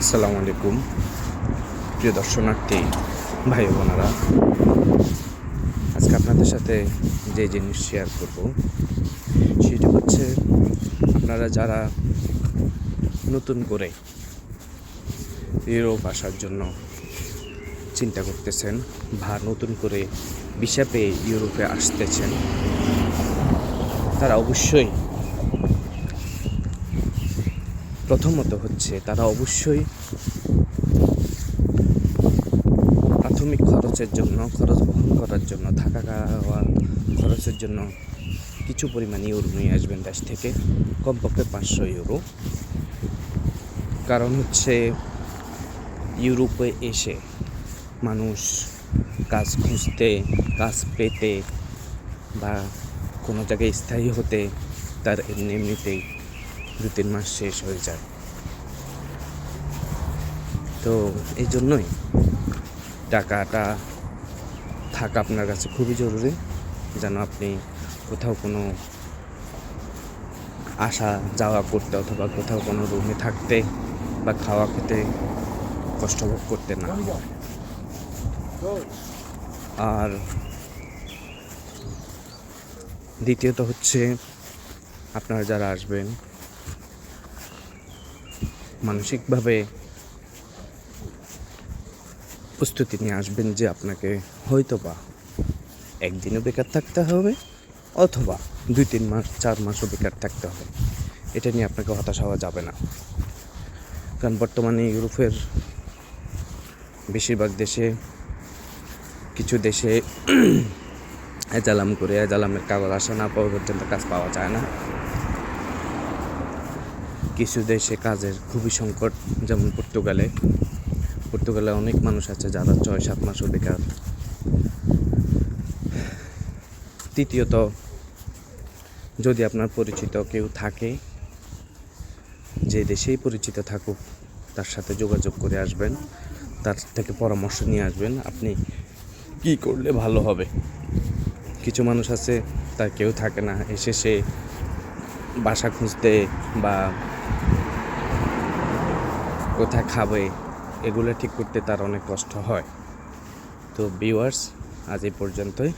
আসসালামু আলাইকুম। প্রিয় দর্শনার্থী, ভাই বোনেরা, আজকে আপনাদের সাথে যে জিনিস শেয়ার করব, সেটা হচ্ছে আপনারা যারা নতুন করে ইউরোপ আসার জন্য চিন্তা করতেছেন বা নতুন করে পেয়ে ইউরোপে আসতেছেন, তারা অবশ্যই প্রথমত হচ্ছে তারা অবশ্যই প্রাথমিক খরচের জন্য, খরচ বহন করার জন্য, থাকা খাওয়া খরচের জন্য কিছু পরিমাণ ইউরো নিয়ে আসবেন দেশ থেকে, কমপক্ষে পাঁচশো ইউরো কারণ হচ্ছে ইউরোপে এসে মানুষ কাজ খুঁজতে, কাজ পেতে বা কোনো জায়গায় স্থায়ী হতে তার এমনি এমনিতেই দু তিন মাস শেষ হয়ে যায়। তো এই জন্যই টাকাটা থাকা আপনার কাছে খুবই জরুরি, যেন আপনি কোথাও কোনো আসা যাওয়া করতে অথবা কোথাও কোনো রুমে থাকতে বা খাওয়া খেতে কষ্ট ভোগ করতে না। আর দ্বিতীয়ত হচ্ছে, আপনারা যারা আসবেন মানসিকভাবে প্রস্তুতি নিয়ে আসবেন যে আপনাকে হয়তো বা একদিনও বেকার থাকতে হবে অথবা দুই, তিন মাস, চার মাসও বেকার থাকতে হবে। এটা নিয়ে আপনাকে হতাশ হওয়া যাবে না। কারণ বর্তমানে ইউরোপের বেশিরভাগ দেশে, কিছু দেশে এজালাম করে, এজালামের কাগজ আসা না, পর্যন্ত কাজ পাওয়া যায় না। কিছু দেশে কাজের খুবই সংকট, যেমন পর্তুগালে। পর্তুগালে অনেক মানুষ আছে যারা ছয়, সাত মাসও বেকার তৃতীয়ত, যদি আপনার পরিচিত কেউ থাকে, যে দেশেই পরিচিত থাকুক, তার সাথে যোগাযোগ করে আসবেন, তার থেকে পরামর্শ নিয়ে আসবেন, আপনি কি করলে ভালো হবে। কিছু মানুষ আছে, তার কেউ থাকে না, এসে সে বাসা খুঁজতে বা কোথায় খাবে এগুলো ঠিক করতে তার অনেক কষ্ট হয়। তো ভিউয়ার্স আজ এই পর্যন্তই।